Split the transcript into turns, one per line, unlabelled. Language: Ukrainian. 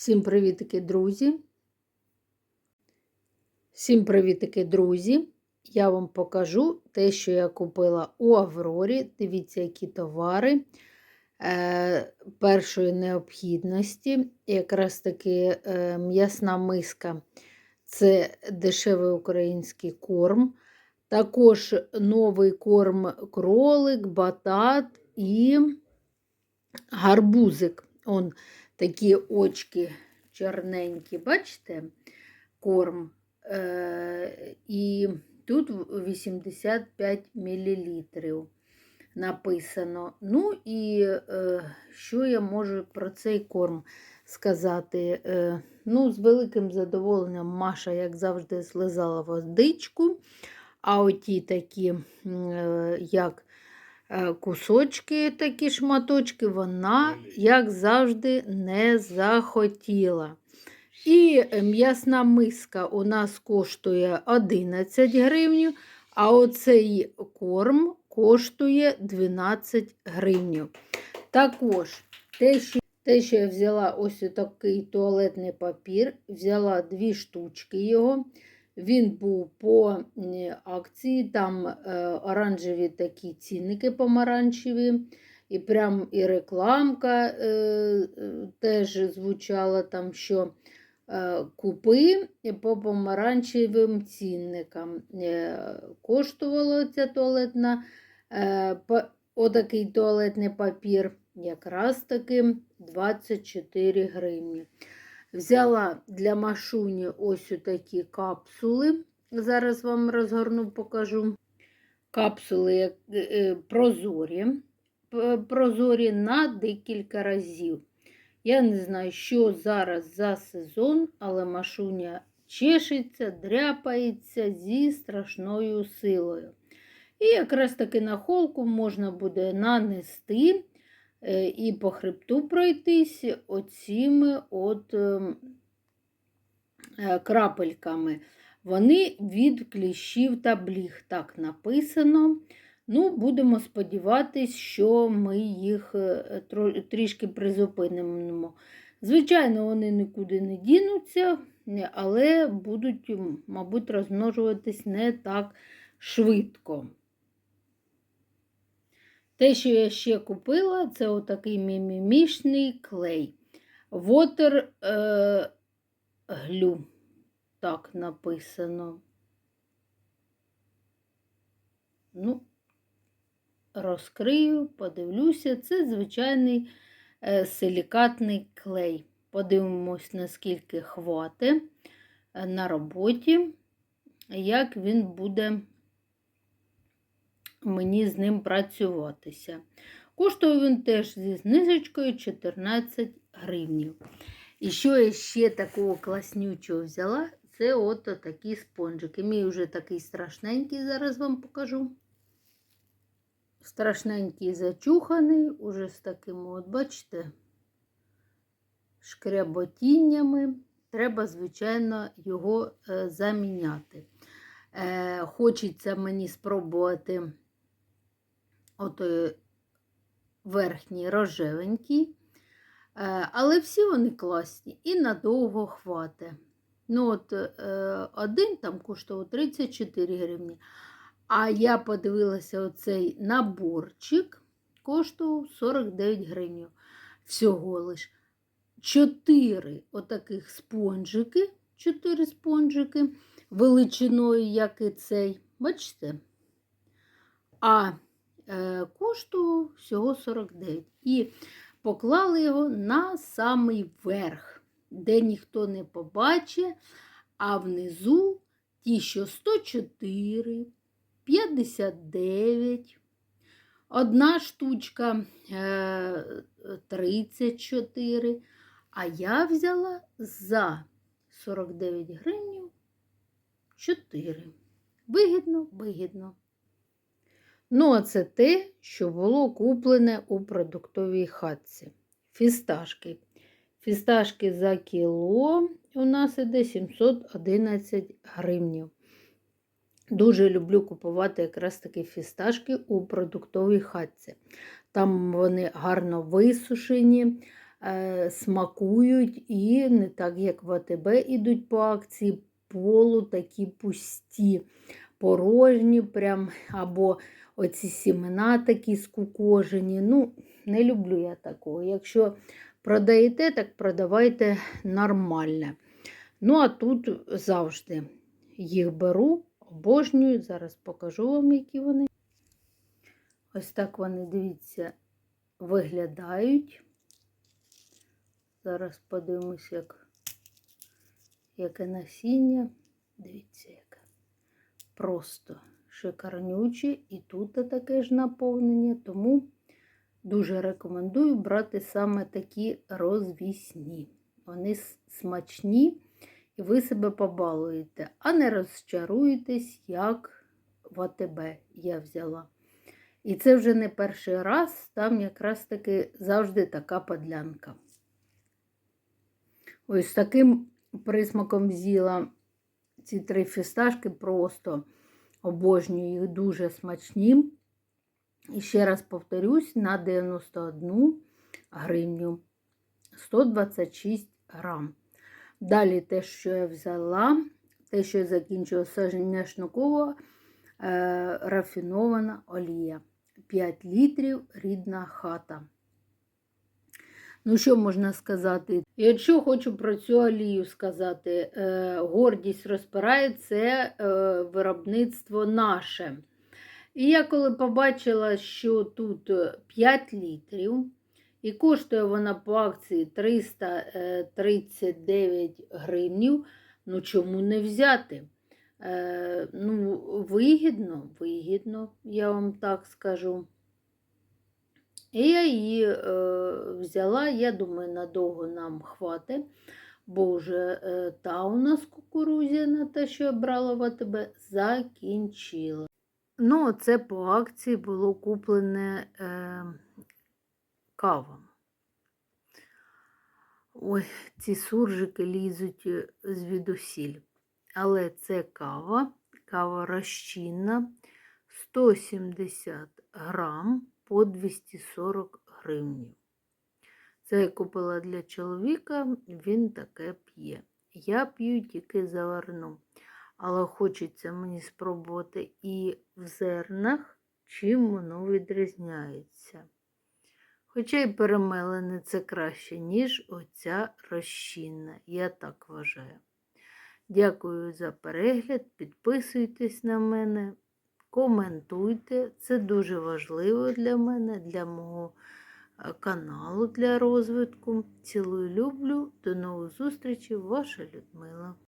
Всім привітики, друзі! Всім привітики, друзі! Я вам покажу те, що я купила у Аврорі. Дивіться, які товари е, першої необхідності. Якраз таки е, м'ясна миска це дешевий український корм. Також новий корм кролик, батат і гарбузик. Он такі очки чорненькі, бачите, корм. Е, І тут 85 мл написано. Ну і е, що я можу про цей корм сказати? Е, Ну, З великим задоволенням Маша, як завжди, слизала водичку, а оті такі, е, як кусочки, такі шматочки, вона, як завжди, не захотіла. І м'ясна миска у нас коштує 11 гривень, а оцей корм коштує 12 гривень. Також те, що те, що я взяла ось такий туалетний папір, взяла дві штучки його. Він був по акції, там е, оранжеві такі цінники помаранчеві, і прям і рекламка е, е, теж звучала там, що купи по помаранчевим цінникам. Коштувала ця туалетна, отакий туалетний папір, якраз таки 24 гривні. Взяла для машуні ось такі капсули. Зараз вам розгорну, покажу. Капсули е, е, прозорі, прозорі на декілька разів. Я не знаю, що зараз за сезон, але машуня чешеться, дряпається зі страшною силою. І якраз таки на холку можна буде нанести і по хребту пройтись оціми от ем, е, крапельками. Вони від кліщів та бліг. Так написано. Ну, Будемо сподіватися, що ми їх е, трішки призупинимо. Звичайно, вони нікуди не дінуться, але будуть, мабуть, розмножуватись не так швидко. Те, що я ще купила, це отакий мімімішний клей. Water е, Glue, так написано. Ну, розкрию, подивлюся, це звичайний е, силікатний клей. Подивимось, наскільки хватить е, на роботі, як він буде мені з ним працюватися. Коштує він теж зі знижечкою 14 гривень. І що я ще такого класнючого взяла, це от такі спонжики. Мій вже такий страшненький, зараз вам покажу. Страшненький зачуханий, уже з таким, от, бачите, шкряботіннями. Треба, звичайно, його е, заміняти. Е, Хочеться мені спробувати от верхній рожевенький. Е, але всі вони класні і надовго хватить. Ну, от е, Один там коштував 34 гривні. А я подивилася, оцей наборчик коштував 49 гривень. Всього лиш. Чотири отаких спонжики, чотири спонжики величиною, як і цей. Бачите? А Е, коштував всього 49. І поклали його на самий верх, де ніхто не побачить, а внизу ті, що 104, 59. Одна штучка 34. Е, а я взяла за 49 гривень 4. Вигідно, вигідно. Ну, а це те, що було куплене у продуктовій хатці. Фісташки. Фісташки за кіло у нас іде 711 гривнів. Дуже люблю купувати якраз такі фісташки у продуктовій хатці. Там вони гарно висушені, е, смакують і не так, як в АТБ ідуть по акції, полу такі пусті, порожні, прям, або оці сімена такі скукожені. Ну, не люблю я такого. Якщо продаєте, так продавайте нормальне. Ну, а тут завжди їх беру, обожнюю. Зараз покажу вам, які вони. Ось так вони, дивіться, виглядають. Зараз подивимось, як, яке насіння. Дивіться, яке. Просто шикарнюче. І тут таке ж наповнення, тому дуже рекомендую брати саме такі розвісні. Вони смачні, і ви себе побалуєте, а не розчаруєтесь, як в АТБ я взяла. І це вже не перший раз, там якраз таки завжди така подлянка. Ось таким присмаком з'їла ці три фісташки просто обожнюю їх дуже смачні. І ще раз повторюсь, на 91 гривню 126 грам. Далі те, що я взяла, те, що я закінчила соняшникова е, рафінована олія. 5 літрів рідна хата. Ну, що можна сказати? Якщо хочу про цю олію сказати, е, гордість розпирає це е, виробництво наше. І я коли побачила, що тут 5 літрів, і коштує вона по акції 339 гривнів, ну чому не взяти? Е, ну, вигідно, вигідно, я вам так скажу. І я її е, взяла, я думаю, надовго нам хватить, бо вже е, та у нас кукурузяна, те, що я брала в АТБ, закінчила. Ну, це по акції було куплене е, кава. Ой, ці суржики лізуть е, звідусіль. Але це кава, кава розчинна, 170 грам по 240 гривнів. Це я купила для чоловіка, він таке п'є. Я п'ю тільки заварну. Але хочеться мені спробувати і в зернах, чим воно відрізняється. Хоча й перемелене це краще, ніж оця розчинна. Я так вважаю. Дякую за перегляд. Підписуйтесь на мене, коментуйте. Це дуже важливо для мене, для мого е, каналу для розвитку. Цілую люблю. До нових зустрічей, ваша Людмила.